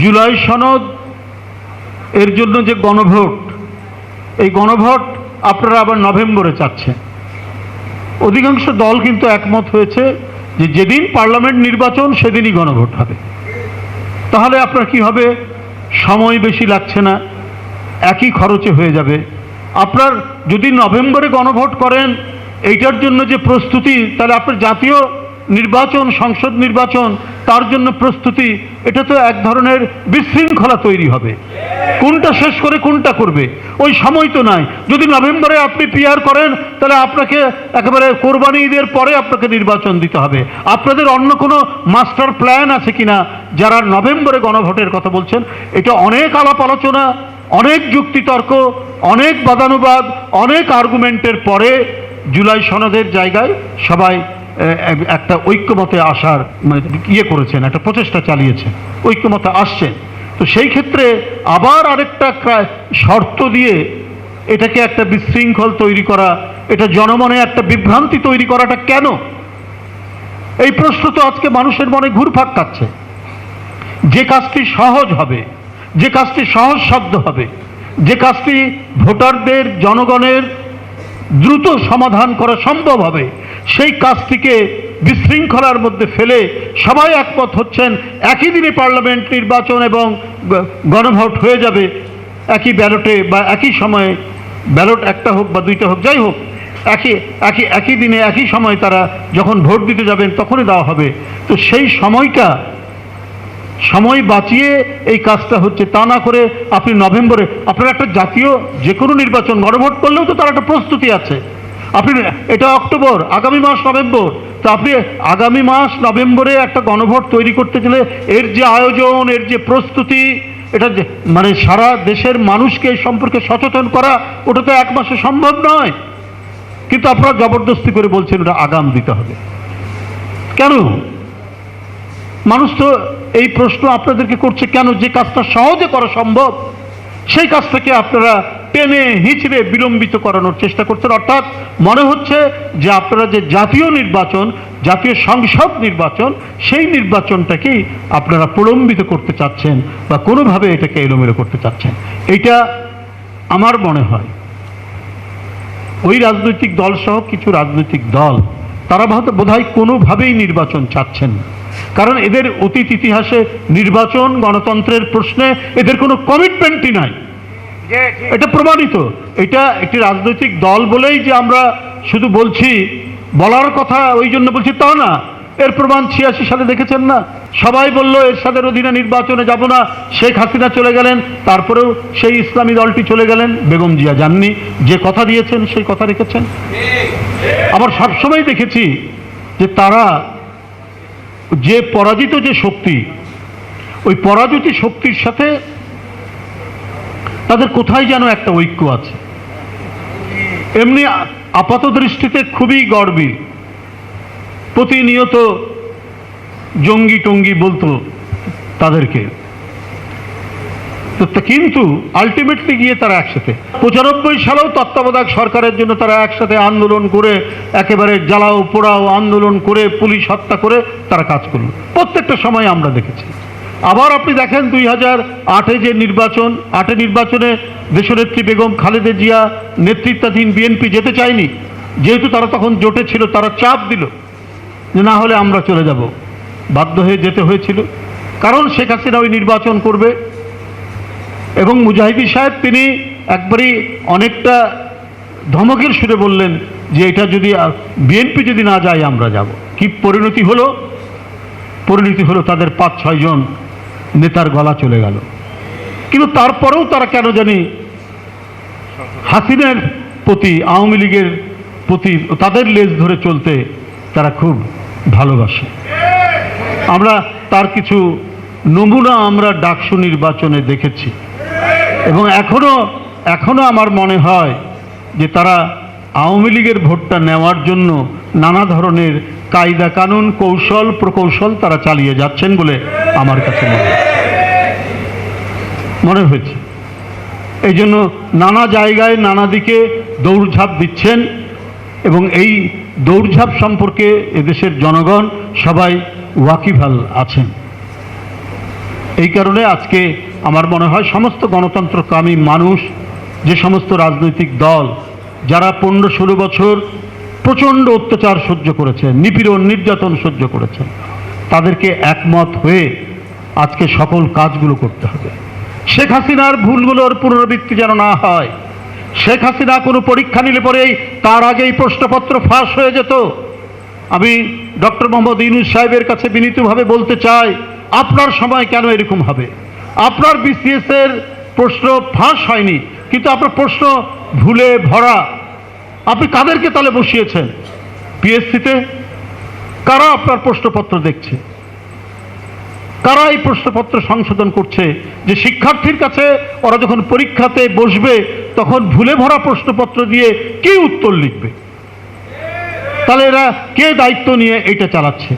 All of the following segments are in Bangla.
জুলাই সনদ এর জন্য যে গণভোট, এই গণভোট আপনারা আবার নভেম্বরে চাচ্ছেন। অধিকাংশ দল কিন্তু একমত হয়েছে যে যেদিন পার্লামেন্ট নির্বাচন, সেদিনই গণভোট হবে। তাহলে আপনার কি হবে? সময় বেশি লাগছে না, একই খরচে হয়ে যাবে। আপনার যদি নভেম্বরে গণভোট করেন, এইটার জন্য যে প্রস্তুতি, তাহলে আপনার জাতীয় নির্বাচন, সংসদ নির্বাচন, তার জন্য প্রস্তুতি, এটা তো এক ধরনের বিশৃঙ্খলা তৈরি হবে। কোনটা শেষ করে কোনটা করবে? ওই সময় তো নাই। যদি নভেম্বরে আপনি পিআর করেন, তাহলে আপনাকে একেবারে কোরবানি ঈদের পরে আপনাকে নির্বাচন দিতে হবে। আপনাদের অন্য কোনো মাস্টার প্ল্যান আছে কিনা? যারা নভেম্বরে গণভোটের কথা বলছেন, এটা অনেক আলাপ আলোচনা, অনেক যুক্তিতর্ক অনেক বাদানুবাদ, অনেক আর্গুমেন্টের পরে জুলাই সনদের জায়গায় সবাই একটা ঐক্যমতে আসার মানে ইয়ে করেছেন, একটা প্রচেষ্টা চালিয়েছেন। ঐক্যমতে আসছেন। তো সেই ক্ষেত্রে আবার আরেকটা শর্ত দিয়ে এটাকে একটা বিশৃঙ্খল তৈরি করা, এটা জনমনে একটা বিভ্রান্তি তৈরি করাটা কেন? এই প্রশ্ন তো আজকে মানুষের মনে ঘুরপাক খাচ্ছে। যে কাজটি সহজ হবে, যে কাজটি সহজ শব্দ হবে, যে কাজটি ভোটারদের, জনগণের দ্রুত সমাধান করা সম্ভব হবে সেই কাজটিকে বিশৃঙ্খলার মধ্যে ফেলে সবাই একমত হচ্ছেন, একই দিনে পার্লামেন্ট নির্বাচন এবং গণভোট হয়ে যাবে। একই ব্যালটে বা একই সময়ে ব্যালট একটা হোক বা দুইটা হোক, যাই হোক, একই একই একই দিনে, একই সময় তারা যখন ভোট দিতে যাবেন তখনই দেওয়া হবে। তো সেই সময়টা, সময় বাঁচিয়ে এই কাজটা হচ্ছে, তা না করে আপনি নভেম্বরে, আপনার একটা জাতীয় যে কোনো নির্বাচন, গণভোট করলেও তো তার একটা প্রস্তুতি আছে। আপনি, এটা অক্টোবর, আগামী মাস নভেম্বর। তো আপনি আগামী মাস নভেম্বরে একটা গণভোট তৈরি করতে গেলে এর যে আয়োজন, এর যে প্রস্তুতি, এটা মানে সারা দেশের মানুষকে এই সম্পর্কে সচেতন করা, ওটা তো এক মাসে সম্ভব নয়। কিন্তু আপনারা জবরদস্তি করে বলছেন ওটা আগাম দিতে হবে। কেন? মানুষ তো এই প্রশ্ন আপনাদেরকে করছে, কেন যে কাজটা সহজে করা সম্ভব, সেই কাজটাকে আপনারা টেনে হিচড়ে বিলম্বিত করানোর চেষ্টা করছেন। অর্থাৎ মনে হচ্ছে যে আপনারা যে জাতীয় নির্বাচন, জাতীয় সংসদ নির্বাচন, সেই নির্বাচনটাকেই আপনারা প্রলম্বিত করতে চাচ্ছেন বা কোনোভাবে এটাকে এলোমেলো করতে চাচ্ছেন। এইটা আমার মনে হয়। ওই রাজনৈতিক দল সহ কিছু রাজনৈতিক দল, তারা হয়তো বোধহয় কোনোভাবেই নির্বাচন চাচ্ছেন না। কারণ এদের অতীত ইতিহাসে নির্বাচন গণতন্ত্রের প্রশ্নে এদের কোনো কমিটমেন্টই নাই। এটা প্রমাণিত। এটা একটি রাজনৈতিক দল বলেই যে আমরা শুধু বলছি, বলার কথা ওই জন্য বলছি তা না। এর প্রমাণ ছিয়াশি সালে দেখেছেন না? সবাই বলল, এরশাদের অধীনে নির্বাচনে যাব না। শেখ হাসিনা চলে গেলেন, তারপরেও সেই ইসলামী দলটি চলে গেলেন। বেগম জিয়া যাননি। যে কথা দিয়েছেন, সেই কথা রেখেছেন। আবার সবসময় দেখেছি যে তারা যে পরাজিত যে শক্তি, ওই পরাজিত শক্তির সাথে তাদের কোথায় যেন একটা ঐক্য আছে। এমনি আপাত দৃষ্টিতে খুবই গর্বী প্রতিনিয়ত জঙ্গি টঙ্গি বলতো তাদেরকে। কিন্তু আলটিমেটলি গিয়ে তারা একসাথে। পঁচানব্বই সালেও তত্ত্বাবধায়ক সরকারের জন্য তারা একসাথে আন্দোলন করে, একেবারে জ্বালাও পোড়াও আন্দোলন করে, পুলিশ হত্যা করে তারা কাজ করল। প্রত্যেকটা সময় আমরা দেখেছি। আবার আপনি দেখেন দুই হাজার আটে যে নির্বাচন, আটে নির্বাচনে দেশনেত্রী বেগম খালেদা জিয়া নেতৃত্বাধীন বিএনপি যেতে চায়নি, যেহেতু তারা তখন জোটে ছিল, তারা চাপ দিল যে না হলে আমরা চলে যাব। বাধ্য হয়ে যেতে হয়েছিল। কারণ শেখ হাসিনা ওই নির্বাচন করবে। এবং মুজাহিদি সাহেব তিনি একবারই অনেকটা ধমকের সুরে বললেন যে এটা যদি বিএনপি যদি না যায় আমরা যাব। কি পরিণতি হলো? পরিণতি হলো তাদের পাঁচ ছয়জন নেতার গলা চলে গেল। কিন্তু তারপরেও তারা কেন জানি হাসিনের প্রতি, আওয়ামী লীগের প্রতি, তাদের লেজ ধরে চলতে তারা খুব ভালোবাসে। আমরা তার কিছু নমুনা আমরা ডাকসু নির্বাচনে দেখেছি। এবং এখনও এখনও আমার মনে হয় যে তারা আওয়ামী লীগের ভোটটা নেওয়ার জন্য নানা ধরনের কায়দা কানুন কৌশল, প্রকৌশল তারা চালিয়ে যাচ্ছেন বলে আমার কাছে মনে মনে হয়েছে। এই জন্য নানা জায়গায় নানা দিকে দৌড়ঝাঁপ দিচ্ছেন এবং এই দৌড়ঝাঁপ সম্পর্কে এদেশের জনগণ সবাই ওয়াকিভাল আছেন। এই কারণে আজকে আমার মনে হয় সমস্ত গণতন্ত্রকামী মানুষ, যে সমস্ত রাজনৈতিক দল যারা পনেরো ষোলো বছর প্রচণ্ড অত্যাচার সহ্য করেছেন, নিপীড়ন, নির্যাতন সহ্য করেছেন, তাদেরকে একমত হয়ে আজকে সকল কাজগুলো করতে হবে। শেখ হাসিনার ভুলগুলোর পুনরাবৃত্তি যেন না হয়, শেখ হাসিনা কোনো পরীক্ষা নিলে পরেই তার আগেই প্রশ্নপত্র ফাঁস হয়ে যেত। আমি ডক্টর মোহাম্মদ ইউনুস সাহেবের কাছে বিনীতভাবে বলতে চাই, আপনার সময় কেন এরকম হবে? আপনার বিসিএস এর প্রশ্ন ফাঁস হয়নি, কিন্তু আপনার প্রশ্ন ভুলে ভরা আপনি কাদেরকে তাহলে বসিয়েছেন? পিএসসিতে? কারা আপনার প্রশ্নপত্র দেখছে? কারা এই প্রশ্নপত্র সংশোধন করছে যে শিক্ষার্থীর কাছে ওরা যখন পরীক্ষাতে বসবে, তখন ভুলে ভরা প্রশ্নপত্র দিয়ে কি উত্তর লিখবে? তাহলে এরা কে দায়িত্ব নিয়ে এটা চালাচ্ছে?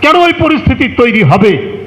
কেন ওই পরিস্থিতি তৈরি হবে?